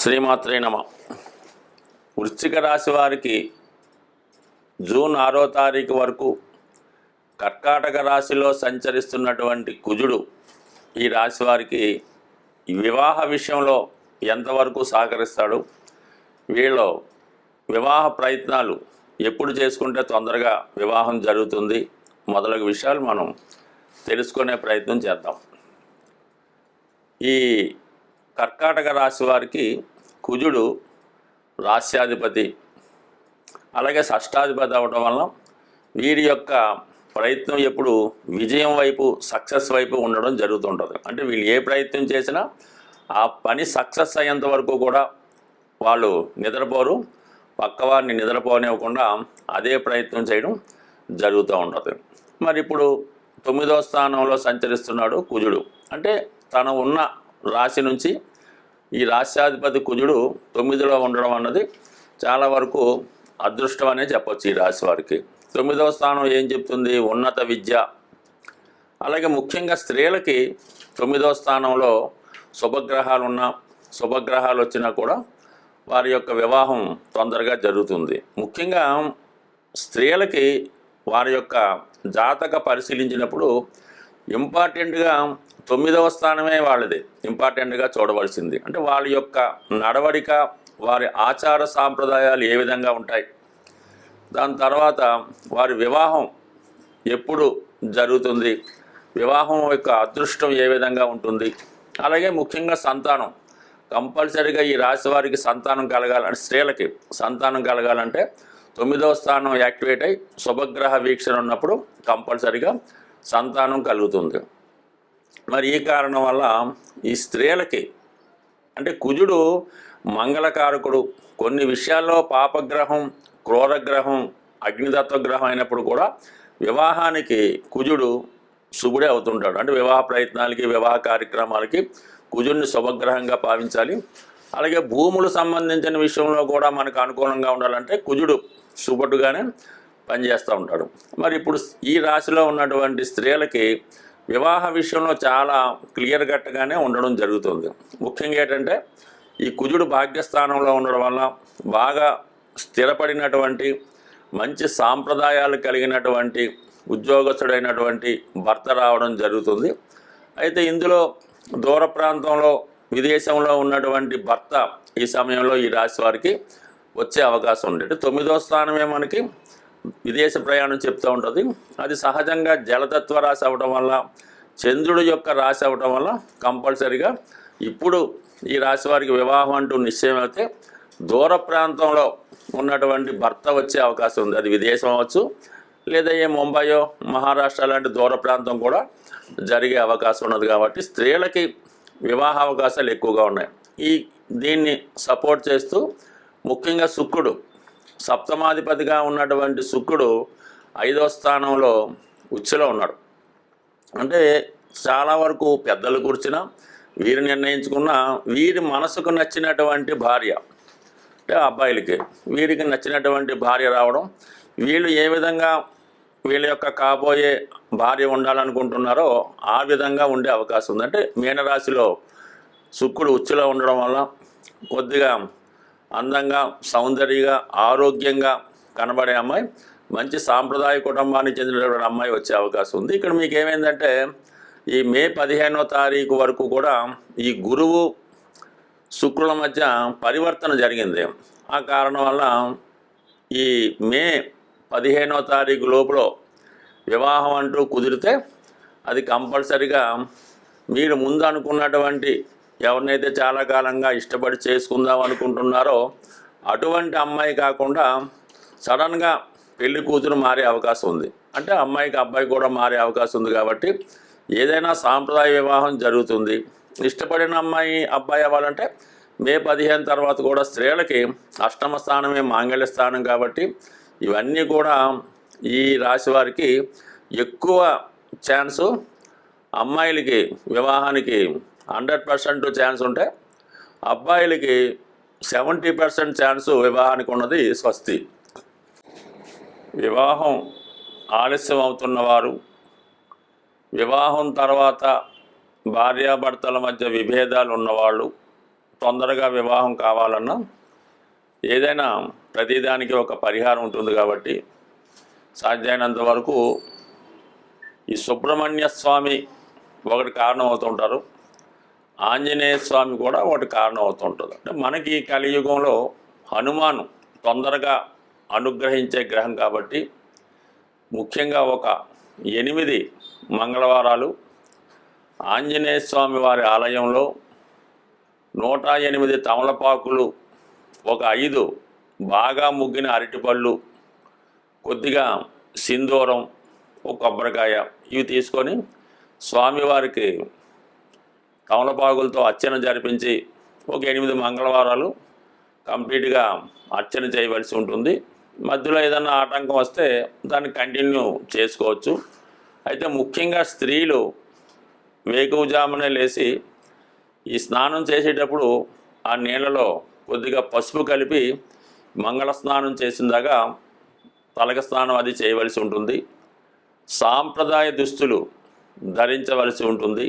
శ్రీమాత్రే నమ. వృశ్చిక రాశి వారికి జూన్ ఆరో తారీఖు వరకు కర్కాటక రాశిలో సంచరిస్తున్నటువంటి కుజుడు ఈ రాశి వారికి వివాహ విషయంలో ఎంతవరకు సహకరిస్తాడు? వీళ్ళు వివాహ ప్రయత్నాలు ఎప్పుడు చేసుకుంటే తొందరగా వివాహం జరుగుతుంది మొదలగు విషయాలు మనం తెలుసుకునే ప్రయత్నం చేద్దాం. ఈ కర్కాటక రాశి వారికి కుజుడు రాస్యాధిపతి అలాగే షష్టాధిపతి అవడం వలన వీరి యొక్క ప్రయత్నం ఎప్పుడు విజయం వైపు సక్సెస్ వైపు ఉండడం జరుగుతుంటుంది. అంటే వీళ్ళు ఏ ప్రయత్నం చేసినా ఆ పని సక్సెస్ అయ్యేంత వరకు కూడా వాళ్ళు నిద్రపోరు. పక్కవారిని నిద్రపోనివ్వకుండా అదే ప్రయత్నం చేయడం జరుగుతూ ఉంటుంది. మరి ఇప్పుడు తొమ్మిదో స్థానంలో సంచరిస్తున్నాడు కుజుడు. అంటే తను ఉన్న రాశి నుంచి ఈ రాశ్యాధిపతి కుజుడు తొమ్మిదిలో ఉండడం అన్నది చాలా వరకు అదృష్టం అనే చెప్పొచ్చు ఈ రాశి వారికి. తొమ్మిదవ స్థానం ఏం చెప్తుంది? ఉన్నత విద్య. అలాగే ముఖ్యంగా స్త్రీలకి తొమ్మిదవ స్థానంలో శుభగ్రహాలు ఉన్న శుభగ్రహాలు వచ్చినా కూడా వారి యొక్క వివాహం తొందరగా జరుగుతుంది. ముఖ్యంగా స్త్రీలకి వారి యొక్క జాతక పరిశీలించినప్పుడు ఇంపార్టెంట్గా తొమ్మిదవ స్థానమే వాళ్ళది. ఇంపార్టెంట్గా చూడవలసింది. అంటే వాళ్ళ యొక్క నడవడిక వారి ఆచార సాంప్రదాయాలు ఏ విధంగా ఉంటాయి. దాని తర్వాత వారి వివాహం ఎప్పుడు జరుగుతుంది? వివాహం యొక్క అదృష్టం ఏ విధంగా ఉంటుంది? అలాగే ముఖ్యంగా సంతానం. కంపల్సరీగా ఈ రాశి వారికి సంతానం కలగాలంటే స్త్రీలకి సంతానం కలగాలంటే తొమ్మిదవ స్థానం యాక్టివేట్ అయి శుభగ్రహ వీక్షణ ఉన్నప్పుడు కంపల్సరిగా సంతానం కలుగుతుంది. మరి ఈ కారణం వల్ల ఈ స్త్రీలకి అంటే కుజుడు మంగళకారకుడు కొన్ని విషయాల్లో పాపగ్రహం క్రూరగ్రహం అగ్నిదత్వ గ్రహం అయినప్పుడు కూడా వివాహానికి కుజుడు శుభుడే అవుతుంటాడు. అంటే వివాహ ప్రయత్నాలకి వివాహ కార్యక్రమాలకి కుజుడిని శుభగ్రహంగా భావించాలి. అలాగే భూములు సంబంధించిన విషయంలో కూడా మనకు అనుకూలంగా ఉండాలంటే కుజుడు శుభుడుగానే పనిచేస్తూ ఉంటాడు. మరి ఇప్పుడు ఈ రాశిలో ఉన్నటువంటి స్త్రీలకి వివాహ విషయంలో చాలా క్లియర్ కట్గానే ఉండడం జరుగుతుంది. ముఖ్యంగా ఏంటంటే ఈ కుజుడు భాగ్యస్థానంలో ఉండడం వల్ల బాగా స్థిరపడినటువంటి మంచి సాంప్రదాయాలు కలిగినటువంటి ఉద్యోగస్తుడైనటువంటి భర్త రావడం జరుగుతుంది. అయితే ఇందులో దూర ప్రాంతంలో విదేశంలో ఉన్నటువంటి భర్త ఈ సమయంలో ఈ రాశి వారికి వచ్చే అవకాశం ఉంది అంటే తొమ్మిదో స్థానమే మనకి విదేశ ప్రయాణం చెప్తూ ఉంటుంది. అది సహజంగా జలతత్వ రాశి అవ్వడం వల్ల చంద్రుడు యొక్క రాశి అవ్వడం వల్ల కంపల్సరిగా ఇప్పుడు ఈ రాశి వారికి వివాహం అంటూ నిశ్చయం అయితే దూర ప్రాంతంలో ఉన్నటువంటి భర్త వచ్చే అవకాశం ఉంది. అది విదేశం అవ్వచ్చు లేదా ఏ ముంబయో మహారాష్ట్ర లాంటి దూర ప్రాంతం కూడా జరిగే అవకాశం ఉన్నది కాబట్టి స్త్రీలకి వివాహ అవకాశాలు ఎక్కువగా ఉన్నాయి. ఈ దీన్ని సపోర్ట్ చేస్తూ ముఖ్యంగా శుక్రుడు సప్తమాధిపతిగా ఉన్నటువంటి శుక్రుడు ఐదో స్థానంలో ఉచ్చులో ఉన్నాడు. అంటే చాలా వరకు పెద్దలు కూర్చున్న వీరు నిర్ణయించుకున్న వీరి మనసుకు నచ్చినటువంటి భార్య అంటే అబ్బాయిలకి వీరికి నచ్చినటువంటి భార్య రావడం వీళ్ళు ఏ విధంగా వీళ్ళ యొక్క కాబోయే భార్య ఉండాలనుకుంటున్నారో ఆ విధంగా ఉండే అవకాశం ఉంది. అంటే మీనరాశిలో శుక్రుడు ఉచ్చులో ఉండడం వల్ల కొద్దిగా అందంగా సౌందర్యంగా ఆరోగ్యంగా కనబడే అమ్మాయి మంచి సాంప్రదాయ కుటుంబానికి చెందినటువంటి అమ్మాయి వచ్చే అవకాశం ఉంది. ఇక్కడ మీకు ఏమైందంటే ఈ మే పదిహేనో తారీఖు వరకు కూడా ఈ గురువు శుక్రుల మధ్య పరివర్తన జరిగింది. ఆ కారణం వల్ల ఈ మే పదిహేనో తారీఖు లోపల వివాహం అంటూ కుదిరితే అది కంపల్సరిగా మీరు ముందు అనుకున్నటువంటి ఎవరినైతే చాలా కాలంగా ఇష్టపడి చేసుకుందాం అనుకుంటున్నారో అటువంటి అమ్మాయి కాకుండా సడన్గా పెళ్ళి కూతురు మారే అవకాశం ఉంది. అంటే అమ్మాయికి అబ్బాయి కూడా మారే అవకాశం ఉంది కాబట్టి ఏదైనా సాంప్రదాయ వివాహం జరుగుతుంది. ఇష్టపడిన అమ్మాయి అబ్బాయి అవ్వాలంటే మే పదిహేను తర్వాత కూడా స్త్రీలకి అష్టమ స్థానమే మాంగళ్య స్థానం కాబట్టి ఇవన్నీ కూడా ఈ రాశి వారికి ఎక్కువ ఛాన్సు అమ్మాయిలకి వివాహానికి హండ్రెడ్ పర్సెంట్ ఛాన్స్ ఉంటే అబ్బాయిలకి సెవెంటీ పర్సెంట్ ఛాన్స్ వివాహానికి ఉన్నది స్వస్తి. వివాహం ఆలస్యం అవుతున్న వారు వివాహం తర్వాత భార్యాభర్తల మధ్య విభేదాలు ఉన్నవాళ్ళు తొందరగా వివాహం కావాలన్నా ఏదైనా ప్రతిదానికి ఒక పరిహారం ఉంటుంది కాబట్టి సాధ్యమైనంత వరకు ఈ సుబ్రహ్మణ్య స్వామి ఒకటి కారణం అవుతుంటారు ఆంజనేయ స్వామి కూడా ఒకటి కారణం అవుతుంటుంది. అంటే మనకి ఈ కలియుగంలో హనుమాను తొందరగా అనుగ్రహించే గ్రహం కాబట్టి ముఖ్యంగా ఒక ఎనిమిది మంగళవారాలు ఆంజనేయ స్వామి వారి ఆలయంలో నూట ఎనిమిది తమలపాకులు ఒక ఐదు బాగా ముగ్గిన అరటిపళ్ళు కొద్దిగా సింధూరం ఒక కొబ్బరికాయ ఇవి తీసుకొని స్వామివారికి తమలపాకులతో అర్చన జరిపించి ఒక ఎనిమిది మంగళవారాలు కంప్లీట్గా అర్చన చేయవలసి ఉంటుంది. మధ్యలో ఏదైనా ఆటంకం వస్తే దాన్ని కంటిన్యూ చేసుకోవచ్చు. అయితే ముఖ్యంగా స్త్రీలు వేకువజామునే లేచి ఈ స్నానం చేసేటప్పుడు ఆ నీళ్ళలో కొద్దిగా పసుపు కలిపి మంగళ స్నానం చేసిందాగా తలక స్నానం అది చేయవలసి ఉంటుంది. సాంప్రదాయ దుస్తులు ధరించవలసి ఉంటుంది.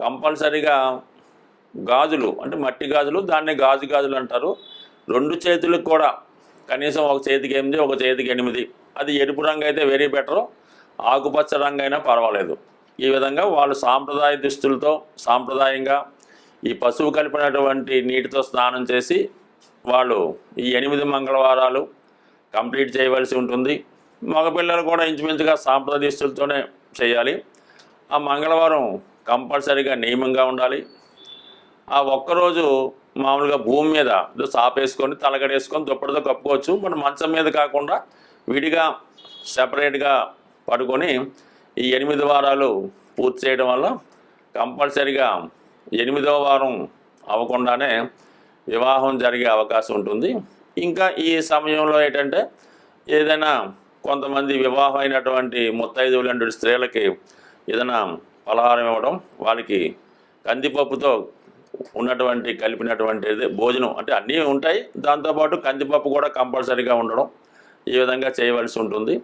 కంపల్సరిగా గాజులు అంటే మట్టి గాజులు దాన్ని గాజు గాజులు అంటారు. రెండు చేతులకు కూడా కనీసం ఒక చేతికి ఎనిమిది ఒక చేతికి ఎనిమిది. అది ఎరుపు రంగు అయితే వెరీ బెటర్ ఆకుపచ్చ రంగు అయినా పర్వాలేదు. ఈ విధంగా వాళ్ళు సాంప్రదాయ దుస్తులతో సాంప్రదాయంగా ఈ పశువు కలిపినటువంటి నీటితో స్నానం చేసి వాళ్ళు ఈ ఎనిమిది మంగళవారాలు కంప్లీట్ చేయవలసి ఉంటుంది. మగపిల్లలు కూడా ఇంచుమించుగా సాంప్రదాయ దుస్తులతోనే చేయాలి. ఆ మంగళవారం కంపల్సరీగా నియమంగా ఉండాలి. ఆ ఒక్కరోజు మామూలుగా భూమి మీద సాపేసుకొని తలగడేసుకొని దుప్పటితో కప్పుకోవచ్చు. మన మంచం మీద కాకుండా విడిగా సెపరేట్గా పడుకొని ఈ ఎనిమిది వారాలు పూర్తి చేయడం వల్ల కంపల్సరిగా ఎనిమిదవ వారం అవ్వకుండానే వివాహం జరిగే అవకాశం ఉంటుంది. ఇంకా ఈ సమయంలో ఏంటంటే ఏదైనా కొంతమంది వివాహం అయినటువంటి ముత్తైదువులు లాంటి స్త్రీలకి ఏదైనా పలహారం ఇవ్వడం వాళ్ళకి కందిపప్పుతో ఉన్నటువంటి కలిపినటువంటిది భోజనం అంటే అన్నీ ఉంటాయి. దాంతోపాటు కందిపప్పు కూడా కంపల్సరీగా ఉండడం ఈ విధంగా చేయవలసి ఉంటుంది.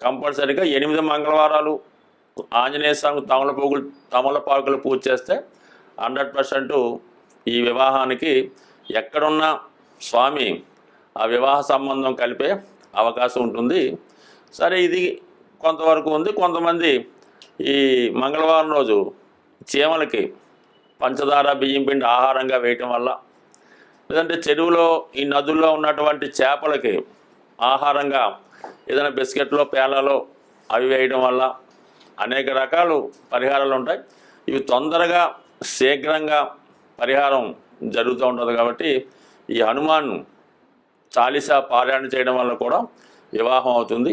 కంపల్సరీగా ఎనిమిది మంగళవారాలు ఆంజనేయ స్వామి తమలపాకులు తమలపాకులు పూజ చేస్తే హండ్రెడ్ పర్సెంట్ ఈ వివాహానికి ఎక్కడున్న స్వామి ఆ వివాహ సంబంధం కలిపే అవకాశం ఉంటుంది. సరే ఇది కొంతవరకు ఉంది. కొంతమంది ఈ మంగళవారం రోజు చీమలకి పంచదార బియ్యం పిండి ఆహారంగా వేయటం వల్ల లేదంటే చెరువులో ఈ నదుల్లో ఉన్నటువంటి చేపలకి ఆహారంగా ఏదైనా బిస్కెట్లో పేలలో అవి వేయడం వల్ల అనేక రకాలు పరిహారాలు ఉంటాయి. ఇవి తొందరగా శీఘ్రంగా పరిహారం జరుగుతూ ఉంటుంది కాబట్టి ఈ హనుమాన్ చాలీసా పారాయణ చేయడం వల్ల కూడా వివాహం అవుతుంది.